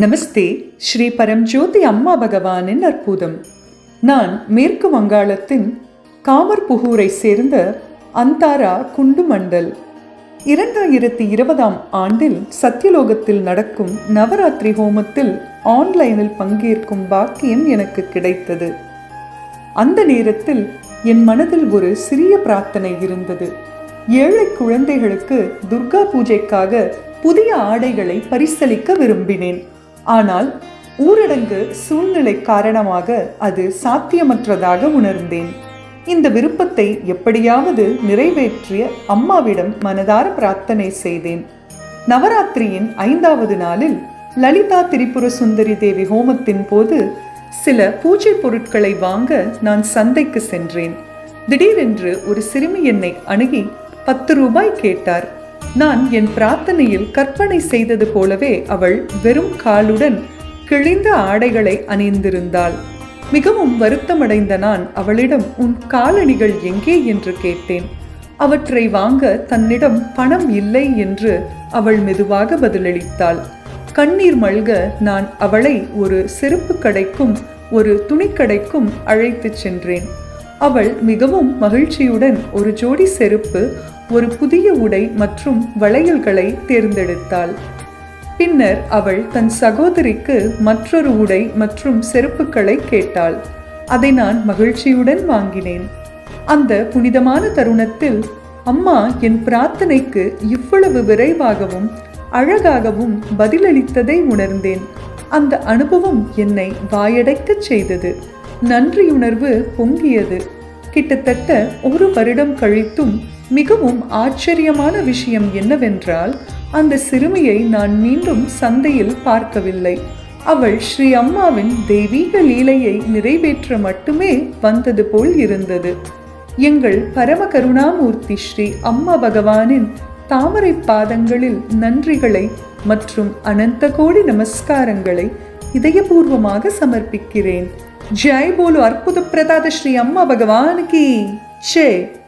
நமஸ்தே ஸ்ரீ பரம்ஜோதி அம்மா பகவானின் அற்புதம். நான் மேற்கு வங்காளத்தின் காமர்புகூரை சேர்ந்த அந்தாரா குண்டு மண்டல் இரண்டாயிரத்தி இருபதாம் ஆண்டில் சத்தியலோகத்தில் நடக்கும் நவராத்திரி ஹோமத்தில் ஆன்லைனில் பங்கேற்கும் பாக்கியம் எனக்கு கிடைத்தது. அந்த நேரத்தில் என் மனதில் ஒரு சிறிய பிரார்த்தனை இருந்தது. ஏழை குழந்தைகளுக்கு துர்கா பூஜைக்காக புதிய ஆடைகளை பரிசளிக்க விரும்பினேன். ஆனால் ஊரடங்கு சூழ்நிலை காரணமாக அது சாத்தியமற்றதாக உணர்ந்தேன். இந்த விருப்பத்தை எப்படியாவது நிறைவேற்றிய அம்மாவிடம் மனதார பிரார்த்தனை செய்தேன். நவராத்திரியின் ஐந்தாவது நாளில் லலிதா திரிபுர சுந்தரி தேவி ஹோமத்தின் போது சில பூஜை பொருட்களை வாங்க நான் சந்தைக்கு சென்றேன். திடீரென்று ஒரு சிறுமி என்னை அணுகி பத்து ரூபாய் கேட்டார். நான் என் பிரார்த்தனையில் கற்பனை செய்தது போலவே அவள் வெறும் காலுடன் கிழிந்த ஆடைகளை அணிந்திருந்தாள். மிகவும் வருத்தமடைந்த நான் அவளிடம் உன் காலணிகள் எங்கே? என்று கேட்டேன். அவற்றை வாங்க தன்னிடம் பணம் இல்லை என்று அவள் மெதுவாக பதிலளித்தாள். கண்ணீர் மல்க நான் அவளை ஒரு செருப்பு கடைக்கும் ஒரு துணிக்கடைக்கும் அழைத்துச் சென்றேன். அவள் மிகவும் மகிழ்ச்சியுடன் ஒரு ஜோடி செருப்பு ஒரு புதிய உடை மற்றும் வளையல்களை தேர்ந்தெடுத்தாள். பின்னர் அவள் தன் சகோதரிக்கு மற்றொரு உடை மற்றும் செருப்புகளை கேட்டாள். அதை நான் மகிழ்ச்சியுடன் வாங்கினேன். அந்த புனிதமான தருணத்தில் அம்மா என் பிரார்த்தனைக்கு இவ்வளவு விரைவாகவும் அழகாகவும் பதிலளித்ததை உணர்ந்தேன். அந்த அனுபவம் என்னை வாயடைக்கச் செய்தது. நன்றியுணர்வு பொங்கியது. கிட்டத்தட்ட ஒரு வருடம் கழித்தும் மிகவும் ஆச்சரியமான விஷயம் என்னவென்றால் அந்த சிறுமியை நான் மீண்டும் சந்தையில் பார்க்கவில்லை. அவள் ஸ்ரீ அம்மாவின் தெய்வீக லீலையை நிறைவேற்ற மட்டுமே வந்தது போல் இருந்தது. எங்கள் பரம கருணாமூர்த்தி ஸ்ரீ அம்மா பகவானின் தாமரை பாதங்களில் நன்றிகளை மற்றும் அனந்த கோடி நமஸ்காரங்களை இதயபூர்வமாக சமர்ப்பிக்கிறேன். ஜெய் போலு அற்புத பிரதாத ஸ்ரீ அம்மா பகவானுக்கு. ஜெய்